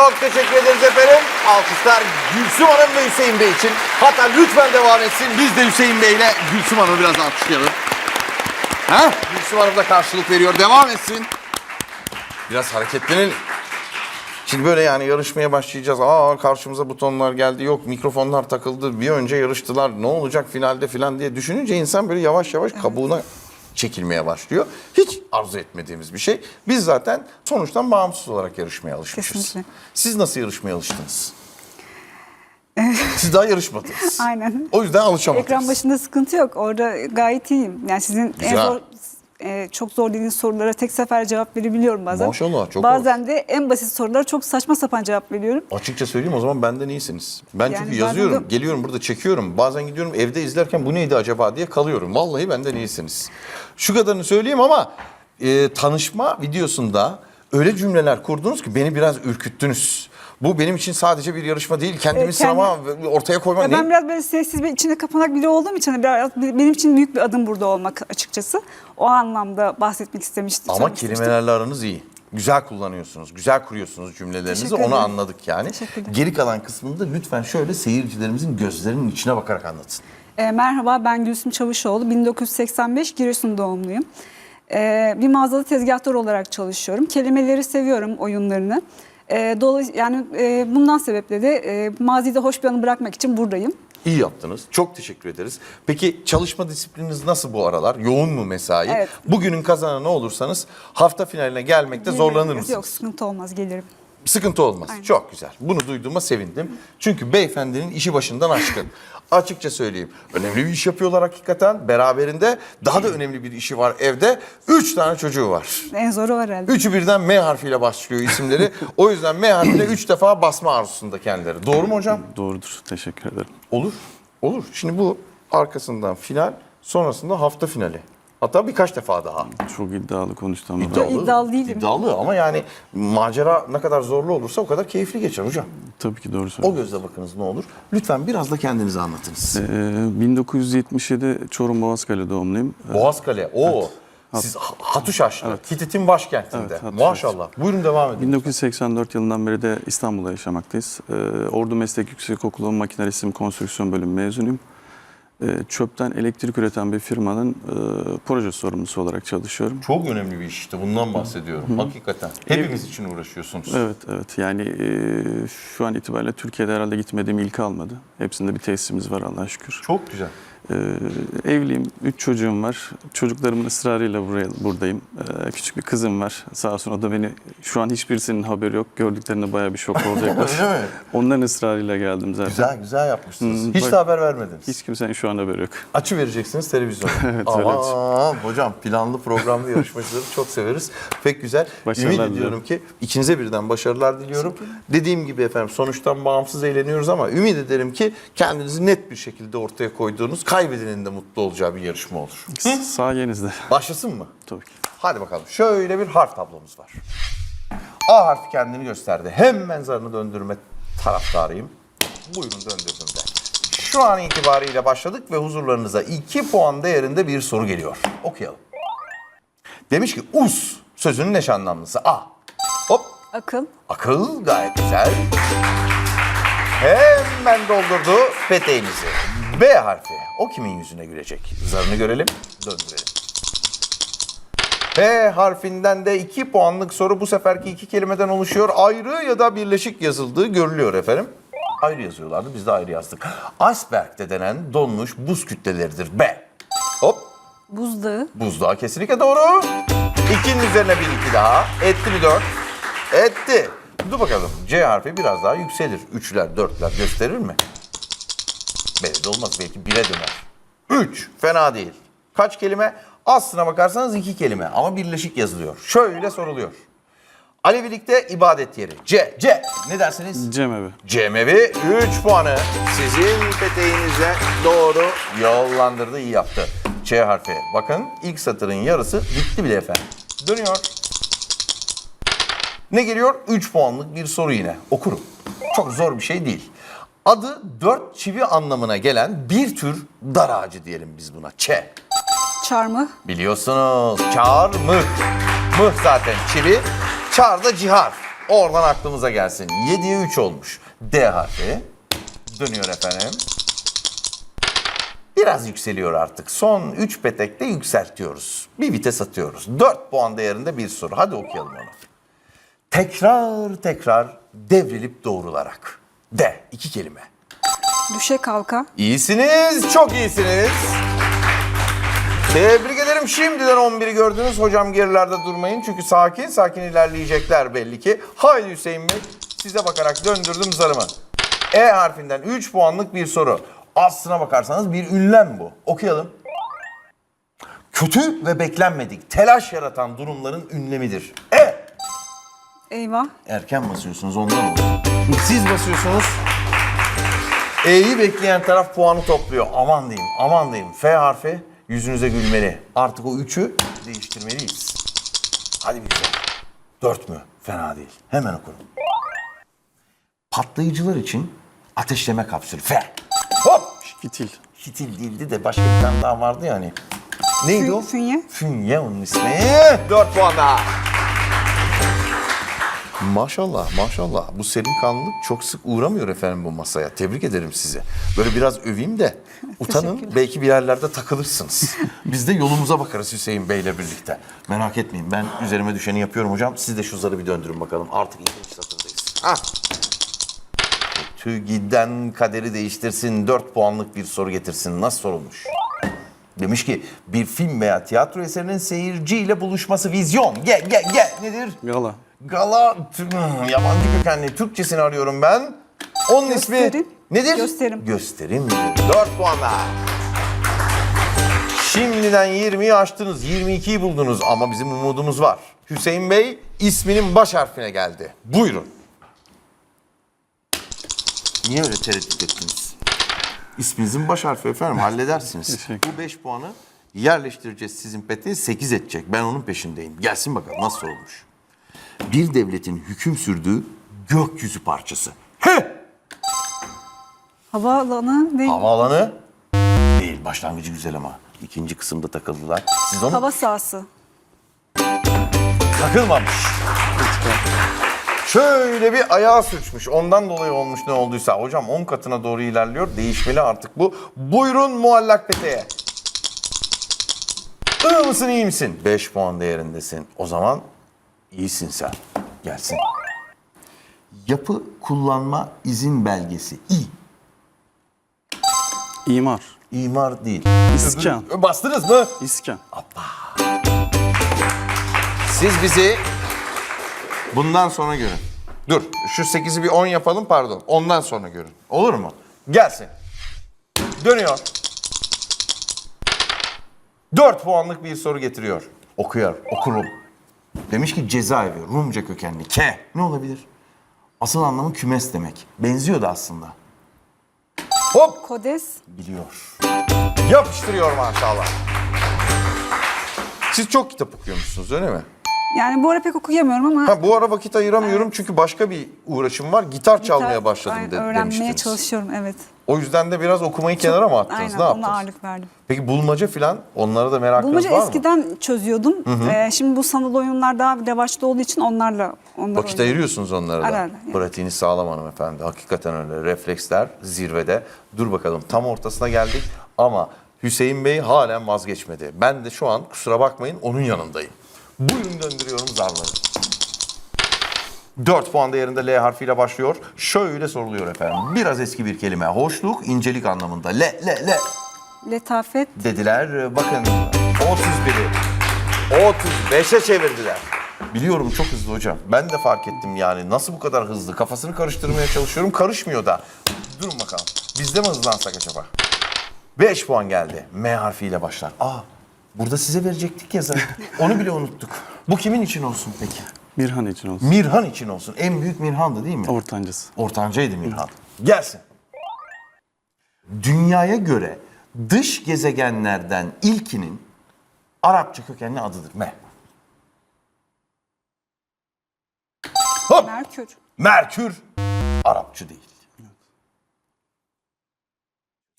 Çok teşekkür ederiz efendim. Alkışlar Gülsüm Hanım ve Hüseyin Bey için. Hatta lütfen devam etsin. Biz de Hüseyin Bey ile Gülsüm Hanım'ı biraz alkışlayalım. Ha? Gülsüm Hanım da karşılık veriyor. Devam etsin. Biraz hareketlenin. Şimdi böyle yani yarışmaya başlayacağız. Aa karşımıza butonlar geldi. Yok mikrofonlar takıldı. Bir önce yarıştılar. Ne olacak finalde filan diye düşününce insan böyle yavaş yavaş kabuğuna çekilmeye başlıyor. Hiç arzu etmediğimiz bir şey. Biz zaten sonuçtan bağımsız olarak yarışmaya alışmışız. Kesinlikle. Siz nasıl yarışmaya alıştınız? Siz daha yarışmadınız. Aynen. O yüzden alışamadınız. Ekran başında sıkıntı yok. Orada gayet iyiyim. Yani sizin en Güzel. zor, e, çok zor dediğiniz sorulara tek sefer cevap verebiliyorum bazen. Maşallah, çok Bazen de en basit sorulara çok saçma sapan cevap veriyorum. Açıkça söyleyeyim o zaman benden iyisiniz. Ben Yani çünkü yazıyorum, de- geliyorum burada çekiyorum. Bazen gidiyorum evde izlerken bu neydi acaba diye kalıyorum. Vallahi benden iyisiniz. Şu kadarını söyleyeyim ama e, tanışma videosunda öyle cümleler kurdunuz ki beni biraz ürküttünüz. Bu benim için sadece bir yarışma değil. Kendimi Evet, sınava ve ortaya koyma. Ya ne? ben biraz böyle sessiz ve içine kapanak biri olduğum için hani biraz benim için büyük bir adım burada olmak açıkçası. O anlamda bahsetmek istemiştim. Ama kelimelerle aranız iyi. Güzel kullanıyorsunuz, güzel kuruyorsunuz cümlelerinizi. Onu anladık yani. Geri kalan kısmında lütfen şöyle seyircilerimizin gözlerinin içine bakarak anlatın. E, merhaba ben Gülsüm Çavuşoğlu. 1985 Giresun doğumluyum. E, bir mağazada tezgahtar olarak çalışıyorum. Kelimeleri seviyorum, oyunlarını. E, dolayı yani e, bundan sebeple de e, mazide hoş bir anı bırakmak için buradayım. İyi yaptınız. Çok teşekkür ederiz. Peki çalışma disiplininiz nasıl bu aralar? Yoğun mu mesai? Evet. Bugünün kazananı olursanız hafta finaline gelmekte zorlanır mısınız? Yok sıkıntı olmaz gelirim. Sıkıntı olmaz. Aynen. Çok güzel. Bunu duyduğuma sevindim. Çünkü beyefendinin işi başından aşkın. Açıkça söyleyeyim. Önemli bir iş yapıyorlar hakikaten. Beraberinde daha da önemli bir işi var evde. Üç tane çocuğu var. En zoru o herhalde. Üçü birden M harfiyle başlıyor isimleri. o yüzden M harfine üç defa basma arzusunda kendileri. Doğru mu hocam? Doğrudur. Teşekkür ederim. Olur. Olur. Şimdi bu arkasından final, sonrasında hafta finali. Hatta birkaç defa daha. Çok iddialı konuştu ama İddialı. iddialı değilim. İddialı ama yani macera ne kadar zorlu olursa o kadar keyifli geçer hocam. tabii ki doğru O söylüyorsunuz. gözle bakınız ne olur. Lütfen biraz da kendinizi anlatınız. Ee, 1977 Çorum Boğazkale doğumluyum. Ee, Boğazkale. O. Siz Hatuşaşlı. Hitit'in başkentinde. Evet, Hatuşaş. Maşallah. Buyurun devam edin. 1984 yılından beri de İstanbul'da yaşamaktayız. Ee, Ordu Meslek Yüksekokulu Makine Resim Konstrüksiyon Bölümü mezunuyum. Ee, çöpten elektrik üreten bir firmanın e, proje sorumlusu olarak çalışıyorum. Çok önemli bir iş işte. Bundan bahsediyorum. Hakikaten. Hepimiz için uğraşıyorsunuz. Evet, evet. Yani e, şu an itibariyle Türkiye'de herhalde gitmediğim ilk almadı. Hepsinde bir tesisimiz var Allah'a şükür. Çok güzel. Ee, evliyim, üç çocuğum var. Çocuklarımın ısrarıyla buraya buradayım. Ee, küçük bir kızım var. Sağ olsun o da beni şu an hiçbirisinin haberi yok. Gördüklerinde bayağı bir şok olacaklar. Öyle mi? Onların ısrarıyla geldim zaten. Güzel güzel yapmışsınız. Hmm, Hiç bak- de haber vermediniz. Hiç kimsenin şu an haberi yok. Açı vereceksiniz televizyona. Evet, Ama hocam planlı programlı yarışmacıları çok severiz. Pek güzel. Başarılar Ümit ediyorum ki ikinize birden başarılar diliyorum. Dediğim gibi efendim sonuçtan bağımsız eğleniyoruz ama ümit ederim ki kendinizi net bir şekilde ortaya koyduğunuz kaybedenin de mutlu olacağı bir yarışma olur. Sayenizde. Başlasın mı? Tabii ki. Hadi bakalım. Şöyle bir harf tablomuz var. A harfi kendini gösterdi. Hemen zarını döndürme taraftarıyım. Buyurun döndürdüm de. Şu an itibariyle başladık ve huzurlarınıza 2 puan değerinde bir soru geliyor. Okuyalım. Demiş ki us sözünün eş anlamlısı A. Hop Akıl, akıl gayet güzel. Hemen doldurdu peteğinizi. B harfi. O kimin yüzüne gülecek? Zarını görelim, döndürelim. P harfinden de 2 puanlık soru bu seferki iki kelimeden oluşuyor. Ayrı ya da birleşik yazıldığı görülüyor efendim. Ayrı yazıyorlardı biz de ayrı yazdık. Iceberg de denen donmuş buz kütleleridir. B. Hop buzdağı, buzdağı kesinlikle doğru. İkinin üzerine bir iki daha. Etti mi dört? Etti. Dur bakalım C harfi biraz daha yükselir. Üçler dörtler gösterir mi? Belli de olmaz belki bire döner. Üç fena değil. Kaç kelime? Aslına bakarsanız iki kelime ama birleşik yazılıyor. Şöyle soruluyor. Alevilikte ibadet yeri. C, C. Ne dersiniz? Cem evi. Cemevi 3 puanı sizin peteğinize doğru yollandırdı, iyi yaptı. Ç harfi. Bakın ilk satırın yarısı bitti bile efendim. Dönüyor. Ne geliyor? 3 puanlık bir soru yine. Okurum. Çok zor bir şey değil. Adı dört çivi anlamına gelen bir tür dar ağacı diyelim biz buna. Ç. çarmıh, Biliyorsunuz. Çağır mıh. Zaten çivi. Çağır da cihar. Oradan aklımıza gelsin. 7'ye 3 olmuş. D harfi. Dönüyor efendim. Biraz yükseliyor artık. Son 3 petekte yükseltiyoruz. Bir vites atıyoruz. 4 puan değerinde bir soru. Hadi okuyalım onu. Tekrar tekrar devrilip doğrularak. D. iki kelime. Düşe kalka. İyisiniz, çok iyisiniz. Tebrik ederim. Şimdiden 11'i gördünüz. Hocam gerilerde durmayın. Çünkü sakin sakin ilerleyecekler belli ki. Haydi Hüseyin Bey. Size bakarak döndürdüm zarımı. E harfinden 3 puanlık bir soru. Aslına bakarsanız bir ünlem bu. Okuyalım. Kötü ve beklenmedik, telaş yaratan durumların ünlemidir. E. Eyvah. Erken basıyorsunuz ondan olur. Siz basıyorsunuz. E'yi bekleyen taraf puanı topluyor. Aman diyeyim, aman diyeyim. F harfi yüzünüze gülmeli. Artık o üçü değiştirmeliyiz. Hadi bir güzel. Dört mü? Fena değil. Hemen okurum. Patlayıcılar için ateşleme kapsülü. F. Hop! Fitil. Fitil değildi de başka bir tane daha vardı ya hani. Neydi Fün- o? fünye. Fünye onun ismi. 4 puan daha. Maşallah maşallah. Bu serin kanlılık çok sık uğramıyor efendim bu masaya. Tebrik ederim sizi. Böyle biraz öveyim de utanın belki bir yerlerde takılırsınız. Biz de yolumuza bakarız Hüseyin Bey'le birlikte. Merak etmeyin ben üzerime düşeni yapıyorum hocam. Siz de şu zarı bir döndürün bakalım. Artık ikinci satırdayız. Hah. Kötü giden kaderi değiştirsin. 4 puanlık bir soru getirsin. Nasıl sorulmuş? Demiş ki bir film veya tiyatro eserinin seyirciyle buluşması vizyon. Ge ge ge nedir? Gala. Gala hmm, yabancı kökenli Türkçesini arıyorum ben. Onun ismi Gösterim. nedir? Gösterim. Gösterim. 4 puan daha. Şimdiden 20'yi aştınız. 22'yi buldunuz ama bizim umudumuz var. Hüseyin Bey isminin baş harfine geldi. Buyurun. Niye öyle tereddüt ettiniz? İsminizin baş harfi efendim halledersiniz. Bu 5 puanı yerleştireceğiz sizin petiğe 8 edecek. Ben onun peşindeyim. Gelsin bakalım nasıl olmuş. Bir devletin hüküm sürdüğü gökyüzü parçası. Heh! Havaalanı ve Havaalanı değil. Başlangıcı güzel ama. ikinci kısımda takıldılar. Siz onu hava sahası. takılmamış. Şöyle bir ayağa sürçmüş. Ondan dolayı olmuş ne olduysa. Hocam 10 katına doğru ilerliyor. Değişmeli artık bu. Buyurun muallak peteğe. İyi mısın iyi misin? 5 puan değerindesin. O zaman iyisin sen. Gelsin. Yapı kullanma izin belgesi. İ. İmar. İmar değil. İskan. Bastınız mı? İskan. Siz bizi bundan sonra görün. Dur şu 8'i bir 10 yapalım pardon. Ondan sonra görün. Olur mu? Gelsin. Dönüyor. 4 puanlık bir soru getiriyor. Okuyor, okurum. Demiş ki cezaevi, Rumca kökenli. K. Ne olabilir? Asıl anlamı kümes demek. Benziyordu aslında. Hop! Kodes. Biliyor. Yapıştırıyor maşallah. Siz çok kitap okuyormuşsunuz öyle mi? Yani bu ara pek okuyamıyorum ama Ha, bu ara vakit ayıramıyorum çünkü başka bir uğraşım var. Gitar çalmaya başladım aynen, de, öğrenmeye demiştiniz. çalışıyorum evet. O yüzden de biraz okumayı kenara mı attınız? Aynen ne ona yaptınız? ağırlık verdim. Peki bulmaca falan onlara da merakınız Bulmaca var mı? eskiden çözüyordum. Ee, şimdi bu sanal oyunlar daha revaçta olduğu için onlarla onlar Vakit oynuyorum. ayırıyorsunuz onlara da. Ara ara, yani. Pratiğini sağlam hanımefendi. Hakikaten öyle. Refleksler zirvede. Dur bakalım tam ortasına geldik ama Hüseyin Bey halen vazgeçmedi. Ben de şu an kusura bakmayın onun yanındayım. Buyurun döndürüyorum zarları. 4 puan değerinde L harfiyle başlıyor. Şöyle soruluyor efendim. Biraz eski bir kelime. Hoşluk, incelik anlamında. Le, le, le Letafet. dediler. Bakın 31'i 35'e çevirdiler. Biliyorum çok hızlı hocam. Ben de fark ettim yani. Nasıl bu kadar hızlı? Kafasını karıştırmaya çalışıyorum. Karışmıyor da. Durun bakalım. Biz de mi hızlansak acaba? 5 puan geldi. M harfiyle başlar. Aa burada size verecektik ya zaten. Onu bile unuttuk. Bu kimin için olsun peki? Mirhan için olsun. Mirhan için olsun. En büyük Mirhan'dı değil mi? Ortancası. Ortancaydı Mirhan. Gelsin. Dünyaya göre dış gezegenlerden ilkinin Arapça kökenli adıdır. Me. Hop! Merkür. Merkür. Arapçı değil.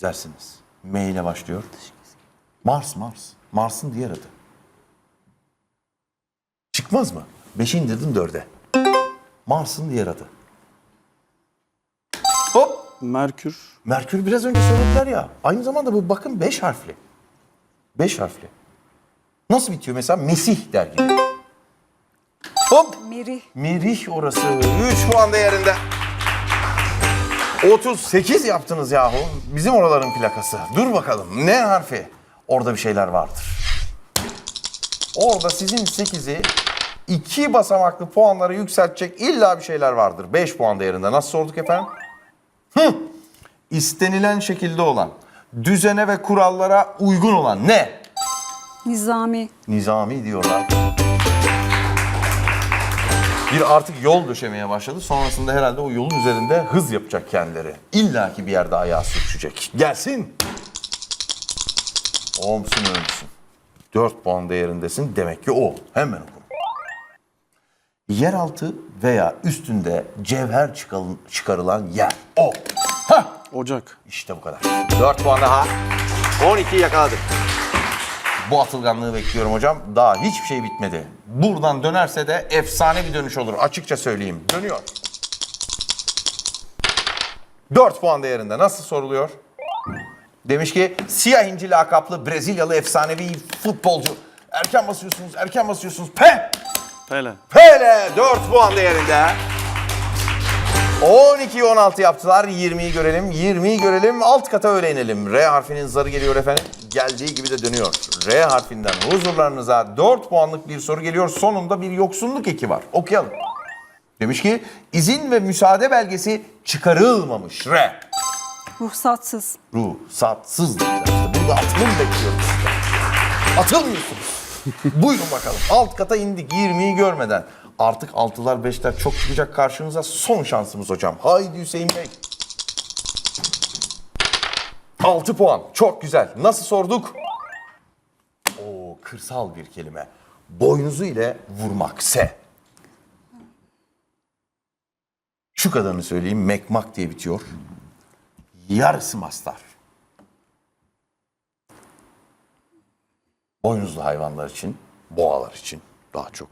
Dersiniz. M ile başlıyor. Mars, Mars. Mars'ın diğer adı. Çıkmaz mı? Beşi indirdim dörde. Mars'ın diğer adı. Hop. Merkür, Merkür biraz önce söylediler ya. Aynı zamanda bu bakın 5 harfli. 5 harfli. Nasıl bitiyor mesela? Mesih der gibi. Hop. Merih. Merih orası. 3 puan değerinde. 38 yaptınız yahu. Bizim oraların plakası. Dur bakalım. Ne harfi? Orada bir şeyler vardır. Orada sizin 8'i iki basamaklı puanları yükseltecek illa bir şeyler vardır. 5 puan değerinde. Nasıl sorduk efendim? Hı. İstenilen şekilde olan, düzene ve kurallara uygun olan ne? Nizami. Nizami diyorlar. Bir artık yol döşemeye başladı. Sonrasında herhalde o yolun üzerinde hız yapacak kendileri. İlla ki bir yerde ayağı sürçecek. Gelsin. Omsun ölmüşsün. 4 puan değerindesin. Demek ki o. Hemen oku. Yeraltı veya üstünde cevher çıkarıl- çıkarılan yer. O. Hah. Ocak, İşte bu kadar. 4 puan daha. 12 yakaladık. Bu atılganlığı bekliyorum hocam. Daha hiçbir şey bitmedi. Buradan dönerse de efsane bir dönüş olur. Açıkça söyleyeyim. Dönüyor. 4 puan değerinde. Nasıl soruluyor? Demiş ki siyah inci lakaplı Brezilyalı efsanevi futbolcu. Erken basıyorsunuz, erken basıyorsunuz. Pe! Pele, Pele 4 puan değerinde. 12 16 yaptılar. 20'yi görelim. 20'yi görelim. Alt kata öyle inelim. R harfinin zarı geliyor efendim. Geldiği gibi de dönüyor. R harfinden huzurlarınıza 4 puanlık bir soru geliyor. Sonunda bir yoksunluk eki var. Okuyalım. Demiş ki izin ve müsaade belgesi çıkarılmamış. R. Ruhsatsız. Ruhsatsız diyeceğiz. İşte Burada atılım bekliyoruz. Atılmıyorsunuz. Buyurun bakalım. Alt kata indik 20'yi görmeden. Artık altılar beşler çok çıkacak karşınıza. Son şansımız hocam. Haydi Hüseyin Bey. 6 puan. Çok güzel. Nasıl sorduk? Oo, kırsal bir kelime. Boynuzu ile vurmak. Se. Şu kadarını söyleyeyim. Mekmak diye bitiyor. Yarısı mastar. Boynuzlu hayvanlar için, boğalar için daha çok.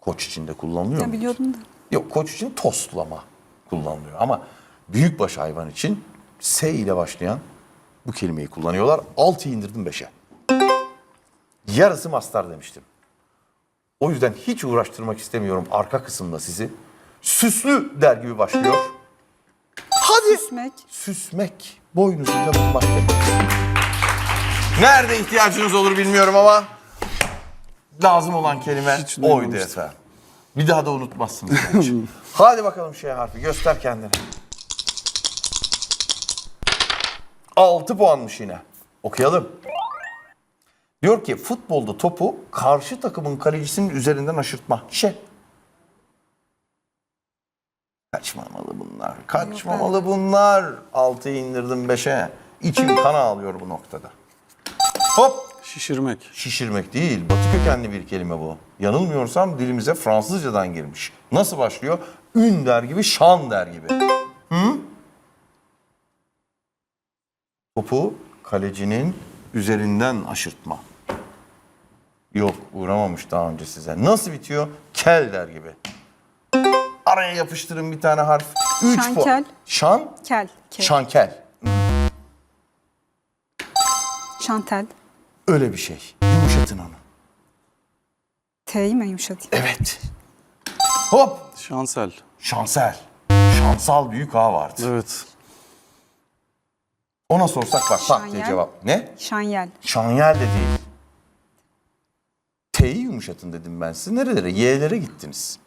Koç için de kullanılıyor Ya biliyordum da. Yok koç için tostlama kullanılıyor ama büyükbaş hayvan için S ile başlayan bu kelimeyi kullanıyorlar. 6'yı indirdim 5'e. Yarısı mastar demiştim. O yüzden hiç uğraştırmak istemiyorum arka kısımda sizi. Süslü der gibi başlıyor. Hadi. Süsmek. Süsmek, boynuzuyla vurmak demek. Nerede ihtiyacınız olur bilmiyorum ama lazım olan kelime Hiç oydu duymamıştım. efendim. Bir daha da unutmazsınız. bence. Hadi bakalım şey harfi göster kendini. 6 puanmış yine. Okuyalım. Diyor ki futbolda topu karşı takımın kalecisinin üzerinden aşırtma. Şey. Kaçmamalı bunlar. Kaçmamalı bunlar. 6'yı indirdim 5'e. İçim kana alıyor bu noktada. Hop. şişirmek, Şişirmek değil. Batı kökenli bir kelime bu. Yanılmıyorsam dilimize Fransızcadan girmiş. Nasıl başlıyor? Ün der gibi, şan der gibi. Hı? Topu kalecinin üzerinden aşırtma. Yok uğramamış daha önce size. Nasıl bitiyor? Kel der gibi. Araya yapıştırın bir tane harf. Üç puan. Şankel. Şan? Kel. Kel. Şankel. Şantel. Öyle bir şey. Yumuşatın onu. T'yi mi yumuşatayım? Evet. Hop. şansel. Şansel. Şansal büyük A vardı. Evet, Ona sorsak bak tak diye Şanyel. cevap. Ne? Şanyel. Şanyel de değil. T'yi yumuşatın dedim ben size. Nerelere? Y'lere gittiniz.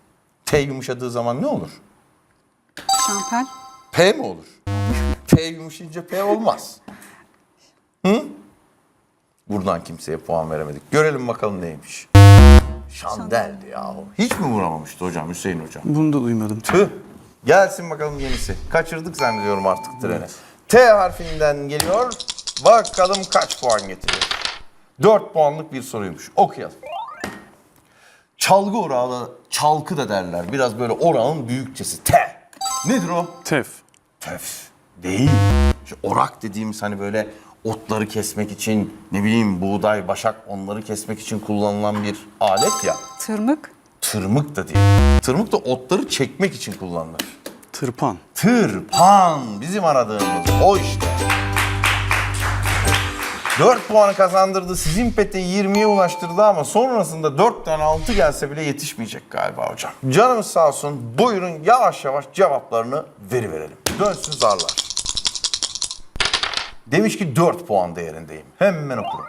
T yumuşadığı zaman ne olur? Şampel. P mi olur? P yumuşayınca P olmaz. Hı? Buradan kimseye puan veremedik. Görelim bakalım neymiş. Şandeldi yahu. Hiç mi vuramamıştı hocam Hüseyin hocam? bunu da duymadım. Tüh. Gelsin bakalım yenisi. Kaçırdık zannediyorum artık treni. T harfinden geliyor. Bakalım kaç puan getiriyor. 4 puanlık bir soruymuş. Okuyalım. Çalgı orağı, çalkı da derler. Biraz böyle orağın büyükçesi. T. Nedir o? Tef, Töf. Değil. Şu orak dediğimiz hani böyle otları kesmek için ne bileyim buğday, başak onları kesmek için kullanılan bir alet ya. Tırmık. tırmık da değil. Tırmık da otları çekmek için kullanılır. Tırpan. Tırpan bizim aradığımız o işte. 4 puanı kazandırdı. Sizin pete 20'ye ulaştırdı ama sonrasında 4 tane 6 gelse bile yetişmeyecek galiba hocam. Canımız sağ olsun. Buyurun yavaş yavaş cevaplarını veriverelim. Dönsün zarlar. Demiş ki 4 puan değerindeyim. Hemen okurum.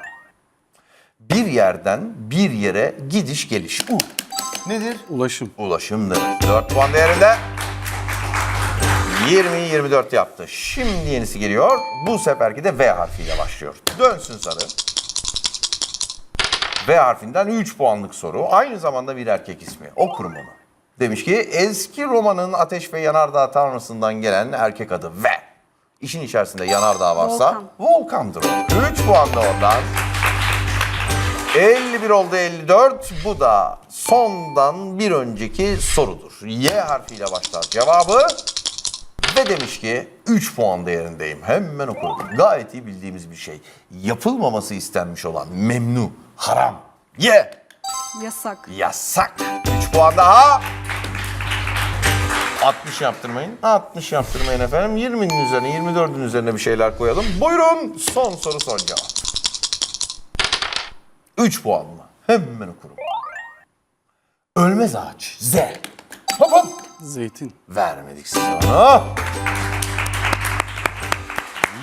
Bir yerden bir yere gidiş geliş. U. Nedir? Ulaşım. Ulaşımdır. 4 puan değerinde. 20'yi 24 yaptı. Şimdi yenisi geliyor. Bu seferki de V harfiyle başlıyor. Dönsün sarı. V harfinden 3 puanlık soru. Aynı zamanda bir erkek ismi. Okurum onu. Demiş ki eski Roma'nın ateş ve yanardağ tanrısından gelen erkek adı V. İşin içerisinde yanardağ varsa Volkan. volkandır o. 3 puan da oradan. 51 oldu 54. Bu da sondan bir önceki sorudur. Y harfiyle başlar cevabı. Ve demiş ki 3 puan değerindeyim. Hemen okurum. Gayet iyi bildiğimiz bir şey. Yapılmaması istenmiş olan memnu, haram. Y. Yasak. Yasak. 3 puan daha. 60 yaptırmayın. 60 yaptırmayın efendim. 20'nin üzerine, 24'ün üzerine bir şeyler koyalım. Buyurun son soru son cevap. 3 puan mı? Hemen okurum. Ölmez ağaç. Z. Zeytin. Vermedik onu.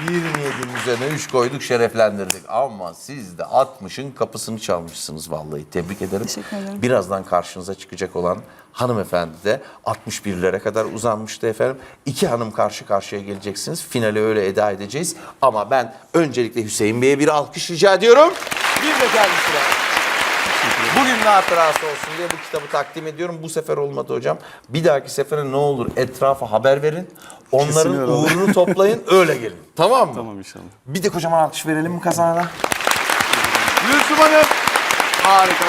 27'nin üzerine 3 koyduk şereflendirdik. Ama siz de 60'ın kapısını çalmışsınız vallahi. Tebrik ederim. Teşekkür ederim. Birazdan karşınıza çıkacak olan hanımefendi de 61'lere kadar uzanmıştı efendim. İki hanım karşı karşıya geleceksiniz. Finale öyle eda edeceğiz. Ama ben öncelikle Hüseyin Bey'e bir alkış rica ediyorum. Bir de kendisine. Bugün ne hatırası olsun diye bu kitabı takdim ediyorum. Bu sefer olmadı hocam. Bir dahaki sefere ne olur etrafa haber verin. Onların Kesin öyle olur. uğrunu toplayın öyle gelin. Tamam mı? Tamam inşallah. Bir de kocaman alkış verelim mi kazanana? Gülsüm Hanım. Harika.